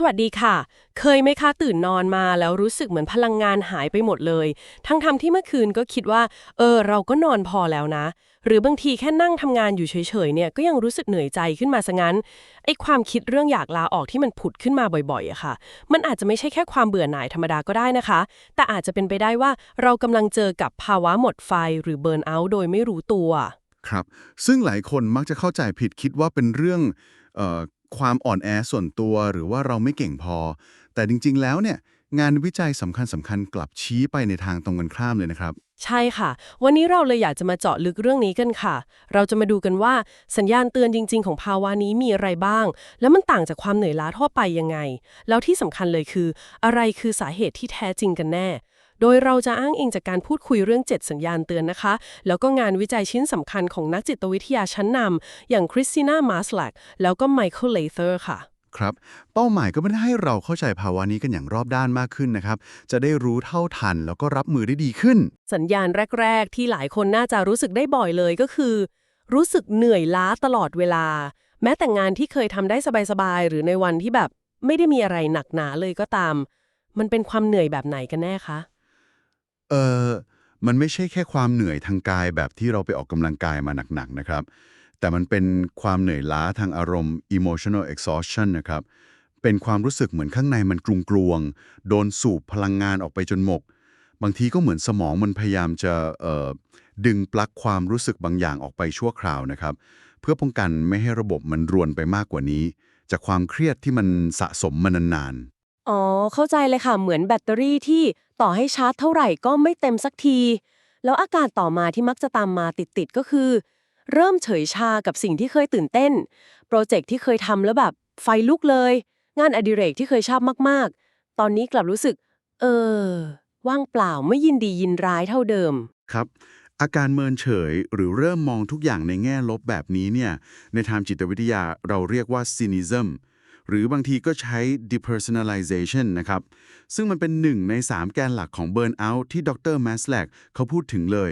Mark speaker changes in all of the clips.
Speaker 1: สวัสดีค่ะ เคยไหมคะตื่นนอนมาแล้วรู้สึกเหมือนพลังงานหายไปหมดเลย ทั้งทำที่เมื่อคืนก็คิดว่า เออ เราก็นอนพอแล้วนะ หรือบางทีแค่นั่งทำงานอยู่เฉยๆเนี่ยก็ยังรู้สึกเหนื่อยใจขึ้นมาซะงั้นไอ้ความคิดเรื่องอยากลาออกที่มันผุดขึ้นมาบ่อยๆอะค่ะ มันอาจจะไม่ใช่แค่ความเบื่อหน่ายธรรมดาก็ได้นะคะ แต่อาจจะเป็นไปได้ว่าเรากำลังเจอกับภาวะหมดไฟหรือเบิร์นเอาท์โดยไม่รู้ตัว
Speaker 2: ครับ ซึ่งหลายคนมักจะเข้าใจผิดคิดว่าเป็นเรื่องเออ ความอ่อนแอส่วนตัวหรือว่าเราไม่เก่งพอ แต่จริง ๆ แล้วเนี่ยงานวิจัยสำคัญสคัญๆกลับชี้ไปในทางตรงกันข้ามเลยนะครับ
Speaker 1: ใช่ค่ะ วันนี้เราเลยอยากจะมาเจาะลึกเรื่องนี้กันค่ะ เราจะมาดูกันว่าสัญญาณเตือนจริง ๆ ของภาวะนี้มีอะไรบ้าง แล้วมันต่างจากความเหนื่อยล้าทั่วไปยังไง แล้วที่สำคัญเลยคือ อะไรคือสาเหตุที่แท้จริงกันแน่ โดยเราจะอ้างอิงจากการพูดคุยเรื่อง 7 สัญญาณเตือนนะคะ แล้วก็งานวิจัยชิ้นสำคัญของนักจิตวิทยาชั้นนำอย่างคริสติน่ามาสแลกแล้วก็ไมเคิลเลเธอร์ค่ะ
Speaker 2: ครับเป้าหมายก็ไม่ได้ให้เราเข้าใจภาวะนี้กันอย่างรอบด้านมากขึ้นนะครับ จะได้รู้เท่าทันแล้วก็รับมือได้ดีขึ้น
Speaker 1: สัญญาณแรก ๆ ที่หลายคนน่าจะรู้สึกได้บ่อยเลยก็คือ รู้สึกเหนื่อยล้าตลอดเวลา แม้แต่งานที่เคยทำได้สบายๆหรือในวันที่แบบ ไม่ได้มีอะไรหนักหนาเลยก็ตาม มันเป็นความเหนื่อยแบบไหนกันแน่คะ
Speaker 2: เออมันไม่ใช่แค่ความเหนื่อยทางกายแบบที่เราไปออกกำลังกายมาหนักๆนะครับ แต่มันเป็นความเหนื่อยล้าทางอารมณ์ emotional exhaustion นะครับ เป็นความรู้สึกเหมือนข้างในมันกรุงกลวงๆโดนสูบพลังงานออกไปจนหมกบางทีก็เหมือนสมองมันพยายามจะเอ่อดึงปลั๊กความรู้สึกบางอย่างออกไปชั่วคราวนะครับ เพื่อป้องกันไม่ให้ระบบมันรวนไปมากกว่านี้ จากความเครียดที่มันสะสมมานานๆ
Speaker 1: อ๋อ เข้าใจเลยค่ะ เหมือนแบตเตอรี่ที่ต่อให้ชาร์จเท่าไหร่ก็ไม่เต็มสักที แล้วอาการต่อมาที่มักจะตามมาติดๆก็คือ เริ่มเฉยชากับสิ่งที่เคยตื่นเต้น โปรเจกต์ที่เคยทำแล้วแบบไฟลุกเลย งานอดิเรกที่เคยชอบมากๆ ตอนนี้กลับรู้สึก เออ ว่างเปล่าไม่ยินดียินร้ายเท่าเดิม
Speaker 2: ครับ อาการเมินเฉยหรือเริ่มมองทุกอย่างในแง่ลบแบบนี้เนี่ยในทางจิตวิทยาเราเรียกว่า cynicism หรือบางทีก็ใช้ depersonalization นะครับ ซึ่งมันเป็นหนึ่งใน 3 แกนหลักของ burnout ที่ดร m a s l a c เขาพูดถึงเลย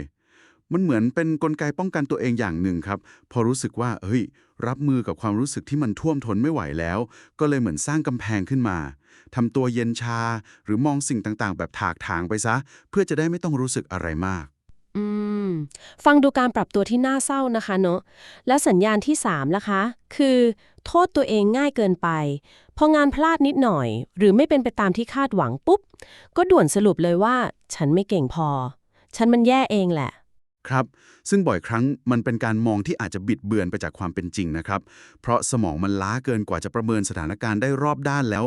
Speaker 2: มันเหมือนเป็นนกลไกป้องกันตัวเองอย่างหนึ่งครับ พอรู้สึกว่า เฮ้ย รับมือกับความรู้สึกที่มันท่วมท้นไม่ไหวแล้ว ก็เลยเหมือนสร้างกำแพงขึ้นมาทำตัวเย็นชา หรือมองสิ่งต่างๆ แบบถากถางไปซะ เพื่อจะได้ไม่ต้องรู้สึกอะไรมาก
Speaker 1: ฟังดูการปรับตัวที่น่าเศร้านะคะเนอะแล้วสัญญาณที่3ล่ะคะ คือ โทษตัวเองง่ายเกินไป พองานพลาดนิดหน่อย หรือไม่เป็นไปตามที่คาดหวังปุ๊บ ก็ด่วนสรุปเลยว่า ฉันไม่เก่งพอ ฉันมันแย่เองแหละ
Speaker 2: ครับ ซึ่งบ่อยครั้งมันเป็นการมองที่อาจจะบิดเบือนไปจากความเป็นจริงนะครับ เพราะสมองมันล้าเกินกว่าจะประเมินสถานการณ์ได้รอบด้านแล้ว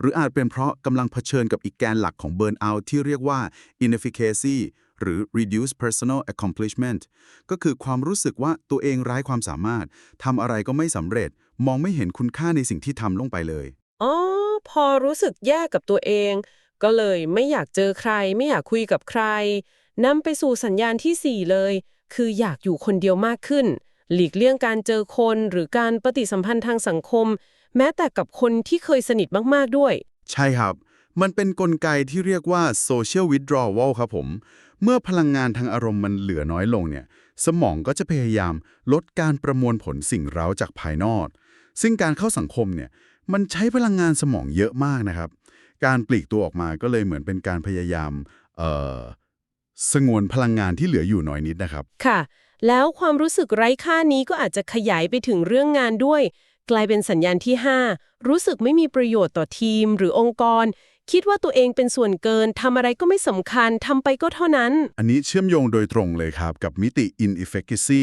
Speaker 2: หรืออาจเป็นเพราะกำลังเผชิญกับอีกแกนหลักของ Burnout ที่เรียกว่า inefficacy หรือ reduced personal accomplishment ก็คือความรู้สึกว่าตัวเองไร้ความสามารถทำอะไรก็ไม่สำเร็จ มองไม่เห็นคุณค่าในสิ่งที่ทำลงไปเลย
Speaker 1: อ๋อพอรู้สึกแย่กับตัวเอง ก็เลยไม่อยากเจอใคร ไม่อยากคุยกับใครนำไปสู่สัญญาณที่ 4 เลย คืออยากอยู่คนเดียวมากขึ้น หลีกเลี่ยงการเจอคนหรือการปฏิสัมพันธ์ทางสังคม แม้แต่กับคนที่เคยสนิทมาก ๆ ด้วย
Speaker 2: ใช่ครับ มันเป็นนกลไกที่เรียกว่า social withdrawal ครับผม เมื่อพลังงานทางอารมณ์มันเหลือน้อยลงเนี่ย สมองก็จะพยายามลดการประมวลผลสิ่งเร้าจากภายนอก ซึ่งการเข้าสังคมเนี่ย มันใช้พลังงานสมองเยอะมากนะครับ การปลีกตัวออกมาก็เลยเหมือนเป็นการพยายามเออสงวนพลังงานที่เหลืออยู่น้อยนิดนะครับ
Speaker 1: ค่ะ แล้วความรู้สึกไร้ค่านี้ก็อาจจะขยายไปถึงเรื่องงานด้วย กลายเป็นสัญญาณที่ 5 รู้สึกไม่มีประโยชน์ต่อทีมหรือองค์กร คิดว่าตัวเองเป็นส่วนเกินทำอะไรก็ไม่สำคัญทำไปก็เท่านั้น
Speaker 2: อันนี้เชื่อมโยงโดยตรงเลยครับ กับมิติ inefficacy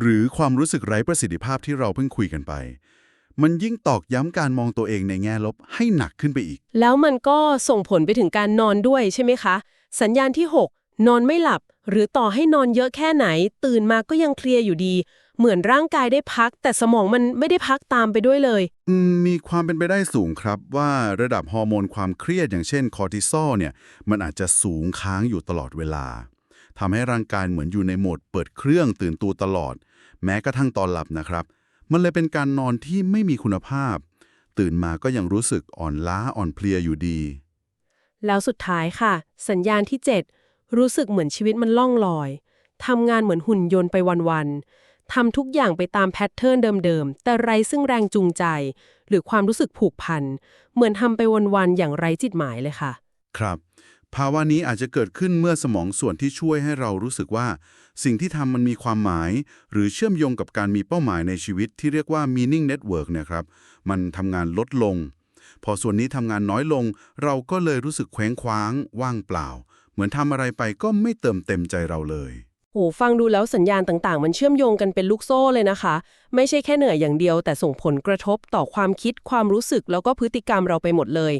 Speaker 2: หรือความรู้สึกไร้ประสิทธิภาพที่เราเพิ่งคุยกันไป มันยิ่งตอกย้ำการมองตัวเองในแง่ลบให้หนักขึ้นไปอีก
Speaker 1: แล้วมันก็ส่งผลไปถึงการนอนด้วยใช่ไหมคะ สัญญาณที่ 6 นอนไม่หลับ หรือต่อให้นอนเยอะแค่ไหน ตื่นมาก็ยังเคลียร์อยู่ดี เหมือนร่างกายได้พัก แต่สมองมันไม่ได้พักตามไปด้วยเลย
Speaker 2: อืมมีความเป็นไปได้สูงครับ ว่าระดับฮอร์โมนความเครียดอย่างเช่นคอร์ติซอลเนี่ยมันอาจจะสูงค้างอยู่ตลอดเวลาทำให้ร่างกายเหมือนอยู่ในโหมดเปิดเครื่องตื่นตัวตลอด แม้กระทั่งตอนหลับนะครับ มันเลยเป็นการนอนที่ไม่มีคุณภาพ ตื่นมาก็ยังรู้สึกอ่อนล้าอ่อนเพลียอยู่ดี
Speaker 1: แล้วสุดท้ายค่ะ สัญญาณที่ 7 รู้สึกเหมือนชีวิตมันล่องลอยทำงานเหมือนหุ่นยนต์ไปวันๆ ทำทุกอย่างไปตามแพทเทิร์นเดิมๆ แต่ไร้ซึ่งแรงจูงใจ หรือความรู้สึกผูกพัน เหมือนทำไปวันๆ อย่างไร้จิตหมายเลยค่ะ
Speaker 2: ครับ ภาวะนี้อาจจะเกิดขึ้นเมื่อสมองส่วนที่ช่วยให้เรารู้สึกว่า สิ่งที่ทำมันมีความหมาย หรือเชื่อมโยงกับการมีเป้าหมายในชีวิตที่เรียกว่า meaning network เนะครับ มันทำงานลดลง พอส่วนนี้ทำงานน้อยลง เราก็เลยรู้สึกเคว้งคว้าง ว่างเปล่า เหมือนทำอะไรไปก็ไม่เติมเต็มใจเราเลย
Speaker 1: โหฟังดูแล้วสัญญาณต่างๆ มันเชื่อมโยงกันเป็นลูกโซ่เลยนะคะ ไม่ใช่แค่เหนื่อยอย่างเดียว แต่ส่งผลกระทบต่อความคิดความรู้สึกแล้วก็พฤติกรรมเราไปหมดเลย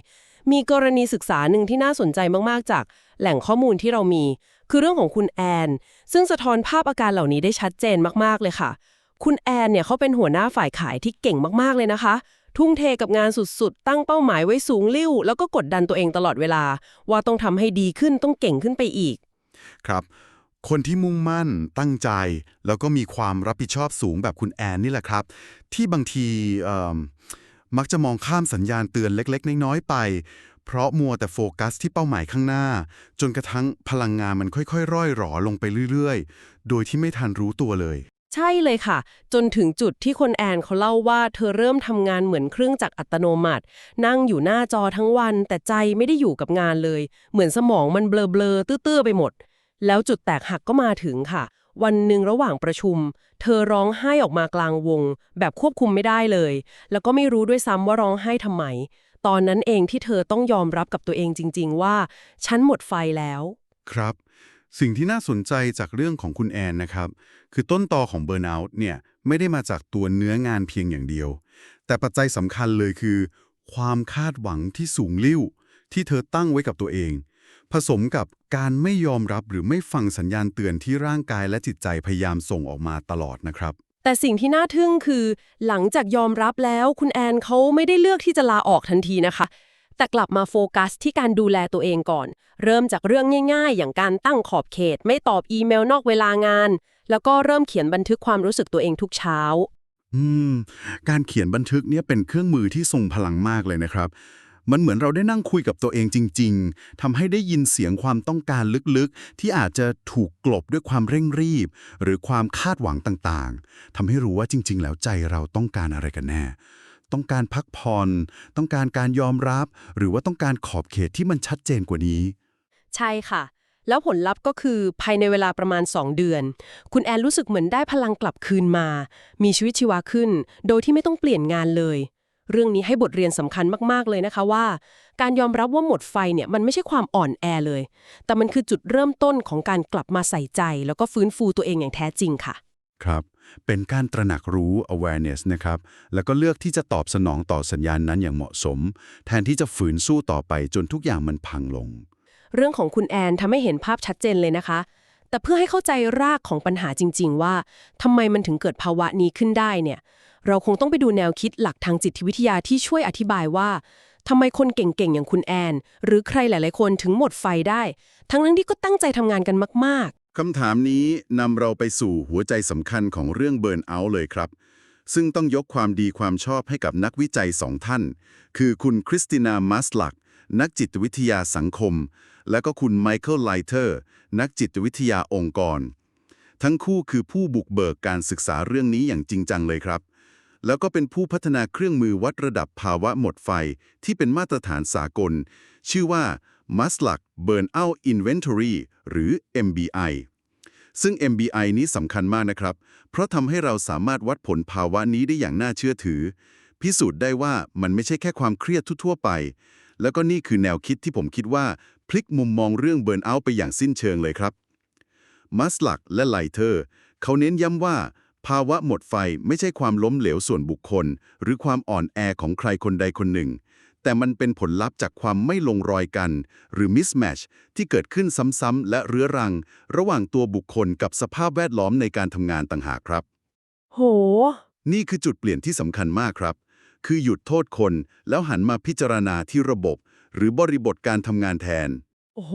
Speaker 1: มีกรณีศึกษาหนึ่งที่น่าสนใจมากๆ จาก แหล่งข้อมูลที่เรามี คือเรื่องของคุณแอน ซึ่งสะท้อนภาพอาการเหล่านี้ได้ชัดเจนมากๆเลยค่ะ คุณแอนเนี่ยเขาเป็นหัวหน้าฝ่ายขายที่เก่งมากๆเลยนะคะ ทุ่มเทกับงานสุดๆ ตั้งเป้าหมายไว้สูงลิ่วแล้วก็กดดันตัวเองตลอดเวลา ว่าต้องทำให้ดีขึ้นต้องเก่งขึ้นไปอีก
Speaker 3: ครับ คนที่มุ่งมั่นตั้งใจ แล้วก็มีความรับผิดชอบสูงแบบคุณแอนนี่แหละครับ ที่บางทีมมักจะมองข้ามสัญญาณเตือนเล็ก ๆ น้อยๆไป เพราะมัวแต่โฟกัสที่เป้าหมายข้างหน้า จนกระทั่งพลังงานมันค่อยๆ ร่อยหรอลงไปเรื่อยๆ โดยที่ไม่ทันรู้ตัวเลย
Speaker 1: ใช่เลยค่ะ จนถึงจุดที่คนแอนเขาเล่าว่าเธอเริ่มทำงานเหมือนเครื่องจักรอัตโนมัติ นั่งอยู่หน้าจอทั้งวัน แต่ใจไม่ได้อยู่กับงานเลย เหมือนสมองมันเบลอๆตื้อๆไปหมด แล้วจุดแตกหักก็มาถึงค่ะ วันหนึ่งระหว่างประชุม เธอร้องไห้ออกมากลางวง แบบควบคุมไม่ได้เลย แล้วก็ไม่รู้ด้วยซ้ำว่าร้องไห้ทำไม ตอนนั้นเองที่เธอต้องยอมรับกับตัวเองจริง ๆ ว่า ฉันหมดไฟแล้ว
Speaker 2: ครับ สิ่งที่น่าสนใจจากเรื่องของคุณแอนนะครับ คือต้นตอของเบิร์นเอาท์เนี่ยไม่ได้มาจากตัวเนื้องานเพียงอย่างเดียว แต่ปัจจัยสำคัญเลยคือ ความคาดหวังที่สูงลิ่วที่เธอตั้งไว้กับตัวเอง ผสมกับ การไม่ยอมรับหรือไม่ฟังสัญญาณเตือนที่ร่างกายและจิตใจพยายามส่งออกมาตลอดนะครับ
Speaker 1: แต่สิ่งที่น่าทึ่งคือ หลังจากยอมรับแล้วคุณแอนเขาไม่ได้เลือกที่จะลาออกทันทีนะคะ แต่กลับมาโฟกัสที่การดูแลตัวเองก่อน เริ่มจากเรื่องง่าย ๆ อย่างการตั้งขอบเขต ไม่ตอบอีเมลนอกเวลางาน แล้วก็เริ่มเขียนบันทึกความรู้สึกตัวเองทุกเช้า
Speaker 2: อืม การเขียนบันทึกเนี่ยเป็นเครื่องมือที่ทรงพลังมากเลยนะครับ มันเหมือนเราได้นั่งคุยกับตัวเองจริง ๆทำให้ได้ยินเสียงความต้องการลึกๆ ที่อาจจะถูกกลบด้วยความเร่งรีบ หรือความคาดหวังต่างๆทำให้รู้ว่าจริง ๆ แล้วใจเราต้องการอะไรกันแน่ ต้องการพักผ่อน ต้องการการยอมรับ หรือว่าต้องการขอบเขตที่มันชัดเจนกว่านี้
Speaker 1: ใช่ค่ะแล้วผลลัพธ์ก็คือภายในเวลาประมาณ 2 เดือน คุณแอนรู้สึกเหมือนได้พลังกลับคืนมา มีชีวิตชีวาขึ้น โดยที่ไม่ต้องเปลี่ยนงานเลย เรื่องนี้ให้บทเรียนสำคัญมากๆเลยนะคะว่า การยอมรับว่าหมดไฟเนี่ยมันไม่ใช่ความอ่อนแอเลย แต่มันคือจุดเริ่มต้นของการกลับมาใส่ใจ แล้วก็ฟื้นฟูตัวเองอย่างแท้จริงค่ะ
Speaker 2: ครับ เป็นการตระหนักรู้ awareness นะครับ แล้วก็เลือกที่จะตอบสนองต่อสัญญาณนั้นอย่างเหมาะสม แทนที่จะฝืนสู้ต่อไปจนทุกอย่างมันพังลง
Speaker 1: เรื่องของคุณแอนทำให้เห็นภาพชัดเจนเลยนะคะแต่เพื่อให้เข้าใจรากของปัญหาจริง ๆ ว่าทำไมมันถึงเกิดภาวะนี้ขึ้นได้เนี่ย เราคงต้องไปดูแนวคิดหลักทางจิตวิทยาที่ช่วยอธิบายว่าทำไมคนเก่งๆอย่างคุณแอน หรือใครหลายๆคนถึงหมดไฟได้ ทั้งนั้นที่ก็ตั้งใจทำงานกันมากๆ
Speaker 2: คำถามนี้นำเราไปสู่หัวใจสำคัญของเรื่องเบิร์นเอาท์เลยครับ ซึ่งต้องยกความดีความชอบให้กับนักวิจัยสองท่าน คือคุณคริสตินามัสลัก นักจิตวิทยาสังคม และก็คุณไมเคิลไลเทอร์ นักจิตวิทยาองค์กร ทั้งคู่คือผู้บุกเบิกการศึกษาเรื่องนี้อย่างจริงจังเลยครับ แล้วก็เป็นผู้พัฒนาเครื่องมือวัดระดับภาวะหมดไฟที่เป็นมาตรฐานสากล ชื่อว่า Maslach Burnout Inventory หรือ MBI ซึ่ง MBI นี้สำคัญมากนะครับ เพราะทำให้เราสามารถวัดผลภาวะนี้ได้อย่างน่าเชื่อถือ พิสูจน์ได้ว่ามันไม่ใช่แค่ความเครียดทั่วๆไป แล้วก็นี่คือแนวคิดที่ผมคิดว่า พลิกมุมมองเรื่องเบิร์นเอาท์ไปอย่างสิ้นเชิงเลยครับมัสลักและไลเทอร์ เขาเน้นย้ำว่า ภาวะหมดไฟไม่ใช่ความล้มเหลวส่วนบุคคล หรือความอ่อนแอของใครคนใดคนหนึ่ง แต่มันเป็นผลลัพธ์จากความไม่ลงรอยกัน หรือ mismatch ที่เกิดขึ้นซ้ำๆและเรื้อรัง ระหว่างตัวบุคคลกับสภาพแวดล้อมในการทำงานต่างหากครับ
Speaker 1: ๆโห
Speaker 2: นี่คือจุดเปลี่ยนที่สำคัญมากครับ คือหยุดโทษคน แล้วหันมาพิจารณาที่ระบบ หรือบริบทการทำงานแทน
Speaker 1: โอ้โห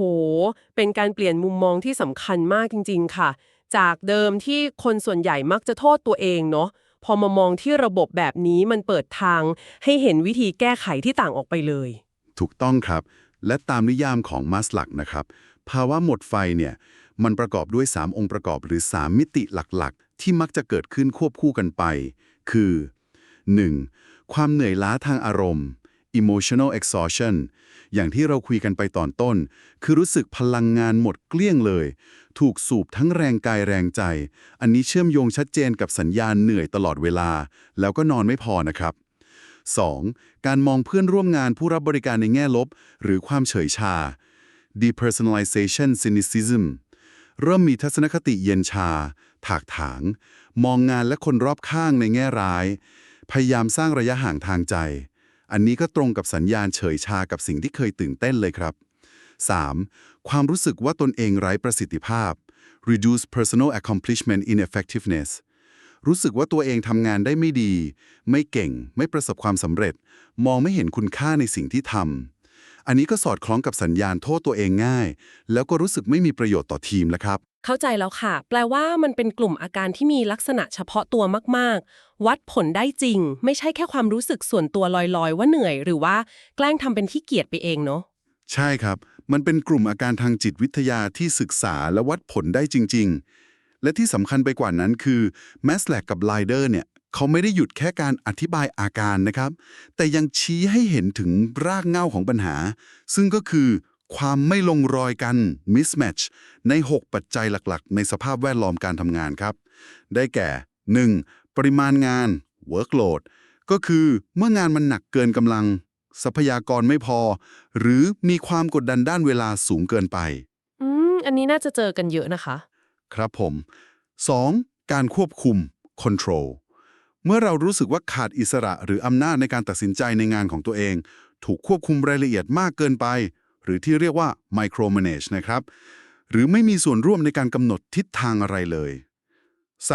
Speaker 1: เป็นการเปลี่ยนมุมมองที่สำคัญมากจริง ๆ ค่ะ จากเดิมที่คนส่วนใหญ่มักจะโทษตัวเองเนาะพอมามองที่ระบบแบบนี้มันเปิดทาง ให้เห็นวิธีแก้ไขที่ต่างออกไปเลย
Speaker 2: ถูกต้องครับ และตามนิยามของมัสลักนะครับ ภาวะหมดไฟเนี่ย มันประกอบด้วย 3 องค์ประกอบหรือ 3 มิติหลักๆ ที่มักจะเกิดขึ้นควบคู่กันไป คือ 1. ความเหนื่อยล้าทางอารมณ์ emotional exhaustion อย่างที่เราคุยกันไปตอนต้น คือรู้สึกพลังงานหมดเกลี้ยงเลย ถูกสูบทั้งแรงกายแรงใจ อันนี้เชื่อมโยงชัดเจนกับสัญญาณเหนื่อยตลอดเวลา แล้วก็นอนไม่พอนะครับ 2. การมองเพื่อนร่วมงานผู้รับบริการในแง่ลบ หรือความเฉยชา depersonalization cynicism เริ่มมีทัศนคติเย็นชา ถากถาง มองงานและคนรอบข้างในแง่ร้าย พยายามสร้างระยะห่างทางใจ อันนี้ก็ตรงกับสัญญาณเฉยชากับสิ่งที่เคยตื่นเต้นเลยครับ 3. ความรู้สึกว่าตนเองไร้ประสิทธิภาพ reduce personal accomplishment ineffectiveness รู้สึกว่าตัวเองทำงานได้ไม่ดี ไม่เก่ง ไม่ประสบความสำเร็จ มองไม่เห็นคุณค่าในสิ่งที่ทำอันนี้ก็สอดคล้องกับสัญญาณโทษตัวเองง่าย แล้วก็รู้สึกไม่มีประโยชน์ต่อทีมแล้วครับ
Speaker 1: เข้าใจแล้วค่ะ แปลว่ามันเป็นกลุ่มอาการที่มีลักษณะเฉพาะตัวมาก ๆ วัดผลได้จริง ไม่ใช่แค่ความรู้สึกส่วนตัวลอยๆ ว่าเหนื่อย หรือว่าแกล้งทำเป็นขี้เกียจไปเองเนาะ
Speaker 2: ใช่ครับ มันเป็นกลุ่มอาการทางจิตวิทยาที่ศึกษาและวัดผลได้จริง ๆ และที่สำคัญไปกว่านั้นคือแมสแลกกับไลเดอร์เนี่ยเขาไม่ได้หยุดแค่การอธิบายอาการนะครับ แต่ยังชี้ให้เห็นถึงรากเหง้าของปัญหา ซึ่งก็คือ ความไม่ลงรอยกัน mismatch ใน 6 ปัจจัยหลักๆ ในสภาพแวดล้อมการทำงานครับ ได้แก่ 1. ปริมาณงาน workload ก็คือเมื่องานมันหนักเกินกำลัง ทรัพยากรไม่พอ หรือมีความกดดันด้านเวลาสูงเกินไป
Speaker 1: อืม อันนี้น่าจะเจอกันเยอะนะคะ
Speaker 2: ครับผม 2. การควบคุม control เมื่อเรารู้สึกว่าขาดอิสระหรืออำนาจในการตัดสินใจในงานของตัวเอง ถูกควบคุมรายละเอียดมากเกินไปห รือที่เรียกว่า micromanage นะครับ หรือไม่มีส่วนร่วมในการกำหนดทิศทางอะไรเลย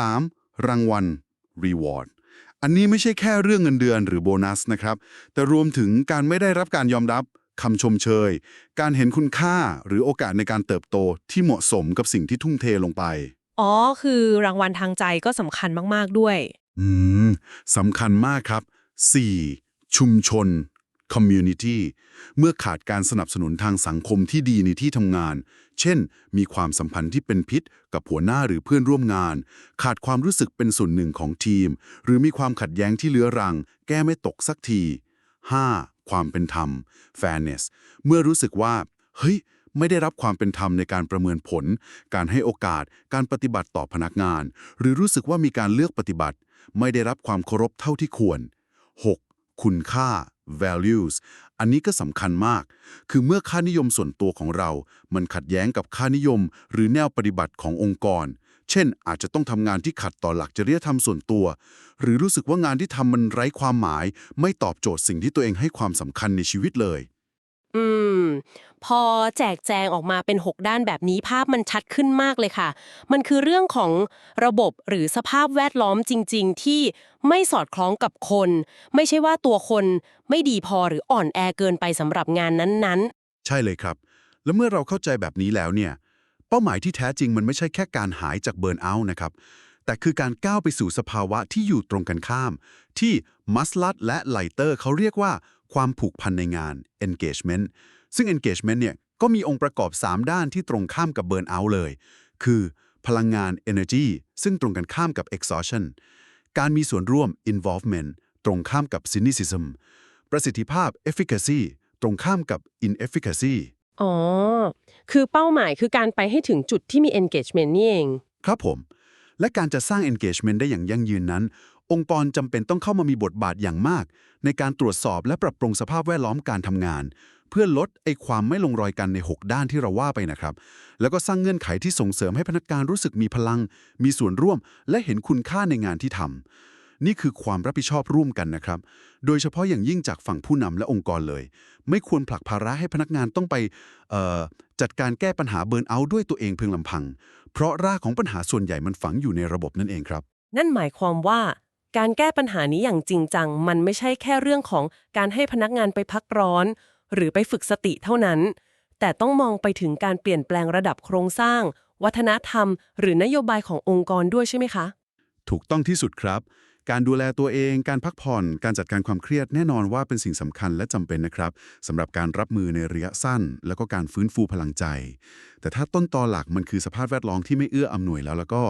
Speaker 2: 3. รางวัล reward อันนี้ไม่ใช่แค่เรื่องเงินเดือนหรือโบนัสนะครับ แต่รวมถึงการไม่ได้รับการยอมรับคำชมเชย การเห็นคุณค่าหรือโอกาสในการเติบโตที่เหมาะสมกับสิ่งที่ทุ่มเทลงไป
Speaker 1: อ๋อ คือรางวัลทางใจก็สำคัญมาก ๆ ด้วย
Speaker 2: อืมสำคัญมากครับ 4. ชุมชน community เมื่อขาดการสนับสนุนทางสังคมที่ดีในที่ทำงาน เช่น มีความสัมพันธ์ที่เป็นพิษกับหัวหน้าหรือเพื่อนร่วมงาน ขาดความรู้สึกเป็นส่วนหนึ่งของทีม หรือมีความขัดแย้งที่เลื้อรัง แก้ไม่ตกสักที 5. ความเป็นธรรม fairness เมื่อรู้สึกว่า เฮ้ย ไม่ได้รับความเป็นธรรมในการประเมินผล การให้โอกาส การปฏิบัติต่อพนักงาน หรือรู้สึกว่ามีการเลือกปฏิบัติ ไม่ได้รับความเคารพเท่าที่ควร 6. คุณค่า values อันนี้ก็สำคัญมาก คือเมื่อค่านิยมส่วนตัวของเรา มันขัดแย้งกับค่านิยม หรือแนวปฏิบัติขององค์กร เช่น อาจจะต้องทำงานที่ขัดต่อหลักจริยธรรมส่วนตัว หรือรู้สึกว่างานที่ทำมันไร้ความหมาย ไม่ตอบโจทย์สิ่งที่ตัวเองให้ความสำคัญในชีวิตเลย
Speaker 1: อืม พอแจกแจงออกมาเป็น 6 ด้านแบบนี้ภาพมันชัดขึ้นมากเลยค่ะ มันคือเรื่องของระบบหรือสภาพแวดล้อมจริง ๆ ที่ไม่สอดคล้องกับคน ไม่ใช่ว่าตัวคนไม่ดีพอหรืออ่อนแอเกินไปสำหรับงานนั้น
Speaker 2: ใช่เลยครับ แล้วเมื่อเราเข้าใจแบบนี้แล้วเนี่ย เป้าหมายที่แท้จริงมันไม่ใช่แค่การหายจากเบิร์นเอาท์นะครับ แต่คือการก้าวไปสู่สภาวะที่อยู่ตรงกันข้าม ที่มัสลัดและไลเตอร์เขาเรียกว่า ความผูกพันในงาน engagement ซึ่ง engagement เนี่ยก็มีองค์ประกอบ 3 ด้านที่ตรงข้ามกับเบิร์นเอาท์เลย คือ พลังงาน energy ซึ่งตรงกันข้ามกับ exhaustion การมีส่วนร่วม involvement ตรงข้ามกับ cynicism ประสิทธิภาพ efficacy ตรงข้ามกับ inefficacy
Speaker 1: ๆอ๋อ คือเป้าหมายคือการไปให้ถึงจุดที่มี engagement นี่เอง
Speaker 2: ครับผม และการจะสร้าง engagement ได้อย่างยั่งยืนนั้น องค์กรจำเป็นต้องเข้ามามีบทบาทอย่างมาก ในการตรวจสอบและปรับปรุงสภาพแวดล้อมการทำงาน เพื่อลดไอความไม่ลงรอยกันใน 6 ด้านที่เราว่าไปนะครับ แล้วก็สร้างเงื่อนไขที่ส่งเสริมให้พนักงานรู้สึกมีพลัง มีส่วนร่วม และเห็นคุณค่าในงานที่ทำนี่คือความรับผิดชอบร่วมกันนะครับ โดยเฉพาะอย่างยิ่งจากฝั่งผู้นำและองค์กรเลย ไม่ควรผลักภาระให้พนักงานต้องไปจัดการแก้ปัญหาเบิร์นเอาท์ด้วยตัวเองเพียงลำพัง เพราะรากของปัญหาส่วนใหญ่มันฝังอยู่ในระบบนั่นเองครับ
Speaker 1: นั่นหมายความว่า การแก้ปัญหานี้อย่างจริงจัง มันไม่ใช่แค่เรื่องของการให้พนักงานไปพักร้อน หรือไปฝึกสติเท่านั้น แต่ต้องมองไปถึงการเปลี่ยนแปลงระดับโครงสร้าง วัฒนธรรม หรือนโยบายขององค์กรด้วยใช่ไหมคะ
Speaker 2: ถูกต้องที่สุดครับ การดูแลตัวเอง การพักผ่อน การจัดการความเครียดแน่นอนว่าเป็นสิ่งสำคัญและจำเป็นนะครับสำหรับการรับมือในระยะสั้น แล้วก็การฟื้นฟูพลังใจ แต่ถ้าต้นตอหลักมันคือสภาพแวดล้อมที่ไม่เอื้ออำนวยแล้วแล้วก็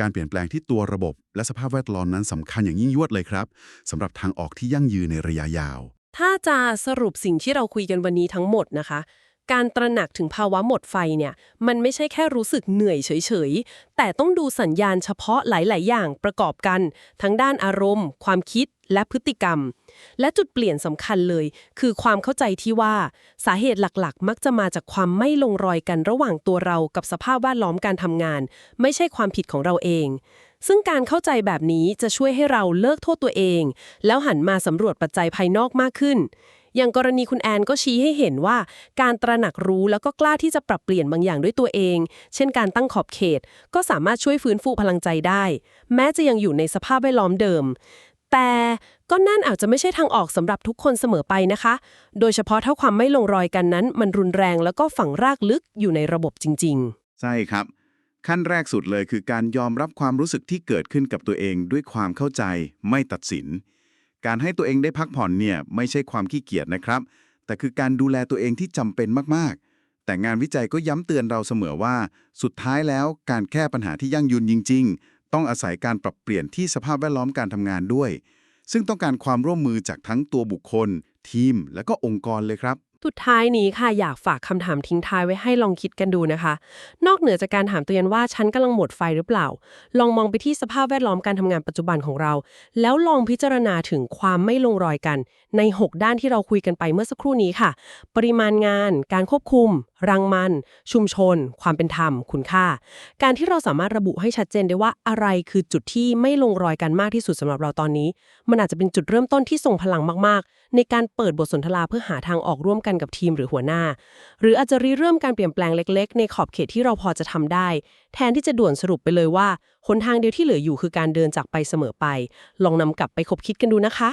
Speaker 2: การเปลี่ยนแปลงที่ตัวระบบ และสภาพแวดล้อมนั้นสำคัญอย่างยิ่งยวดเลยครับสำหรับทางออกที่ยั่งยืนในระยะยาว
Speaker 1: ถ้าจะสรุปสิ่งที่เราคุยกันวันนี้ทั้งหมดนะคะ การตระหนักถึงภาวะหมดไฟเนี่ย มันไม่ใช่แค่รู้สึกเหนื่อยเฉยๆ แต่ต้องดูสัญญาณเฉพาะหลาย ๆ อย่างประกอบกัน ทั้งด้านอารมณ์ ความคิดและพฤติกรรม และจุดเปลี่ยนสำคัญเลย คือความเข้าใจที่ว่า สาเหตุหลักๆ มักจะมาจากความไม่ลงรอยกันระหว่างตัวเรากับสภาพแวดล้อมการทำงาน ไม่ใช่ความผิดของเราเอง ซึ่งการเข้าใจแบบนี้จะช่วยให้เราเลิกโทษตัวเอง แล้วหันมาสำรวจปัจจัยภายนอกมากขึ้น อย่างกรณีคุณแอนก็ชี้ให้เห็นว่า การตระหนักรู้แล้วก็กล้าที่จะปรับเปลี่ยนบางอย่างด้วยตัวเอง เช่นการตั้งขอบเขต ก็สามารถช่วยฟื้นฟูพลังใจได้ แม้จะยังอยู่ในสภาพแวดล้อมเดิม แต่ก็นั่นอาจจะไม่ใช่ทางออกสำหรับทุกคนเสมอไปนะคะ โดยเฉพาะถ้าความไม่ลงรอยกันนั้น มันรุนแรงแล้วก็ฝังรากลึกอยู่ในระบบจริง ๆ
Speaker 2: ใช่ครับ ขั้นแรกสุดเลยคือการยอมรับความรู้สึกที่เกิดขึ้นกับตัวเองด้วยความเข้าใจไม่ตัดสิน การให้ตัวเองได้พักผ่อนเนี่ยไม่ใช่ความขี้เกียจนะครับ แต่คือการดูแลตัวเองที่จำเป็นมากๆ แต่งานวิจัยก็ย้ำเตือนเราเสมอว่า สุดท้ายแล้วการแก้ปัญหาที่ยั่งยืนจริง ๆ ต้องอาศัยการปรับเปลี่ยนที่สภาพแวดล้อมการทำงานด้วย ซึ่งต้องการความร่วมมือจากทั้งตัวบุคคล ทีม และก็องค์กรเลยครับ
Speaker 1: สุดท้ายนี้ค่ะอยากฝากคำถามทิ้งท้ายไว้ให้ลองคิดกันดูนะคะ นอกเหนือจากการถามตัวเองว่าฉันกำลังหมดไฟหรือเปล่า ลองมองไปที่สภาพแวดล้อมการทำงานปัจจุบันของเรา แล้วลองพิจารณาถึงความไม่ลงรอยกัน ใน 6 ด้านที่เราคุยกันไปเมื่อสักครู่นี้ค่ะ ปริมาณงาน การควบคุม รังมัน ชุมชน ความเป็นธรรม คุณค่า การที่เราสามารถระบุให้ชัดเจนได้ว่าอะไรคือจุดที่ไม่ลงรอยกันมากที่สุดสำหรับเราตอนนี้ มันอาจจะเป็นจุดเริ่มต้นที่ทรงพลังมากๆในการเปิดบทสนทนาเพื่อหาทางออกร่วมกันกับทีมหรือหัวหน้า หรืออาจจะริเริ่มการเปลี่ยนแปลงเล็ก ๆ ในขอบเขตที่เราพอจะทำได้ แทนที่จะด่วนสรุปไปเลยว่าหนทางเดียวที่เหลืออยู่คือการเดินจากไปเสมอไป ลองนำกลับไปคบคิดกันดูนะคะ